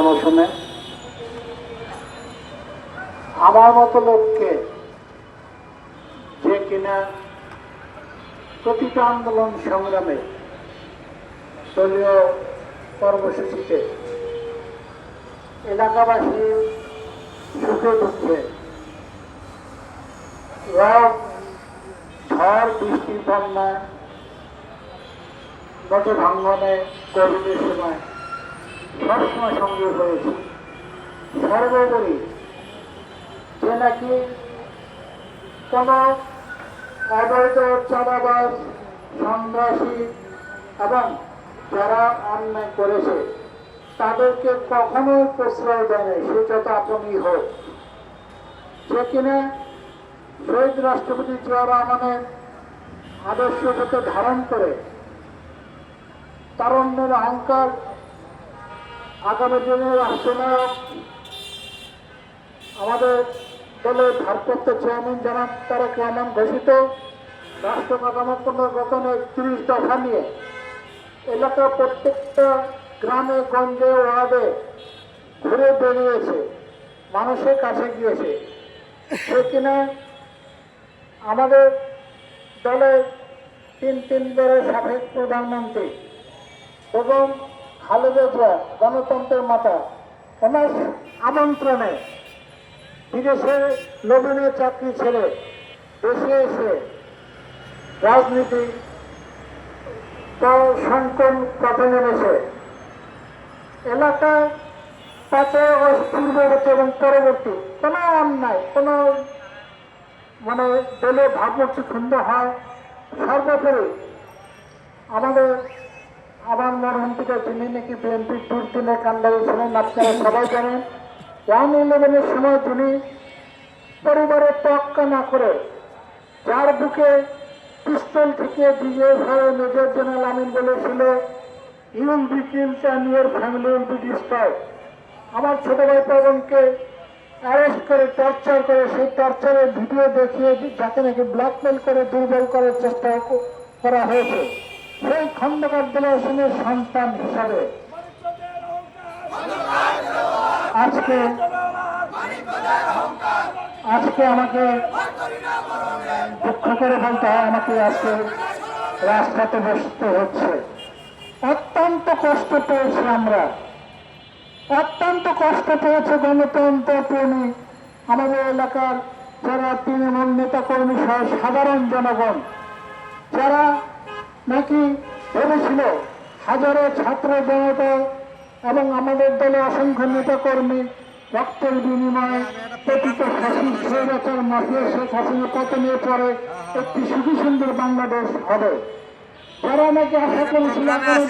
অনশনে আমার মতো লোককে যে কিনা প্রতিটা আন্দোলন সংগ্রামে দলীয় কর্মসূচিতে এলাকাবাসী সুখে দুঃখে ঝড় বৃষ্টি বন্যা গত ভাঙ্গনে কোভিডের সময় সবসময় সঙ্গে হয়েছে। সর্বোপরি যে নাকি কোনো অবৈধ চাঁদাবাজ, সন্ত্রাসী এবং যারা অন্যায় করেছে, তাদেরকে কখনোই প্রশ্রয় দেয় সে যত আপনই হোক। সে কিনা শহীদ রাষ্ট্রপতি জিয়া রহমানের আদর্শকে ধারণ করে, তারণ্যের অহংকার আগামী দিনের রাষ্ট্রনায়ক আমাদের দলের ভারপ্রাপ্ত চেয়ারম্যান জানান তারেক রহমান ঘোষিত, রাষ্ট্র পুনর্গঠনের তিরিশ দফা নিয়ে। এলাকার প্রত্যেকটা গ্রামে, গঞ্জে ওয়ার্ডে ঘুরে বেরিয়েছে মানুষের কাছে গিয়েছে। সে কিনা আমাদের দলের তিন তিন তিনবারের সাবেক প্রধানমন্ত্রী এবং খালেদা গণতন্ত্রের মাতা ওনার আমন্ত্রণে বিদেশে লোভনীয় চাকরি ছেড়ে দেশে এসে রাজনীতি সংকট প্রথমে এনেছে এলাকায় তাতে পূর্ববর্তী এবং পরবর্তী কোনো অন্যায় কোনো মানে দলে ভাবমূর্তি ক্ষুণ্ণ হয়। সর্বোপরি আমাদের আমার মরহম থেকে যিনি নাকি বিএনপির দুর্দিনে কান্ডারি ছিলেন আপনারা সবাই জানেন ওয়ান ইলেভেনের সময় তিনি পরিবারের তোয়াক্কা না করে যার বুকে পিস্তল থেকে বিজয় হয়ে মেজর জেনারেল আমিন বলেছিল you'll be kills and your family will be destroy আমার ছোট ভাই পবনকে অ্যারেস্ট করে টর্চার করে, সেই টর্চারের ভিডিও দেখিয়ে যাকে নাকি ব্ল্যাকমেল করে, দুর্বল করার চেষ্টা করা হয়েছে। সেই খন্দকার দলের সন্তান হিসাবে। আজকে আজকে আমাকে দুঃখ করে বলতে হয়, আমাকে আজকে রাস্তাতে বসতে হচ্ছে। অত্যন্ত কষ্ট পেয়েছি আমরা। অত্যন্ত কষ্ট পেয়েছে গণতন্ত্র প্রেমী আমাদের এলাকার যারা তৃণমূল নেতা কর্মী সহ সাধারণ জনগণ, যারা নাকি ভেবেছিল হাজারো ছাত্র জনতা এবং আমাদের দলে অসংখ্য নেতা কর্মী রক্তের বিনিময়ে প্রকৃত হাসি স্বৈরাচার মাফিয়া শেখ হাসিনা পতনের পরে একটি সুখী সুন্দর বাংলাদেশ হবে। যারা নাকি আশা করেছিল আমাদের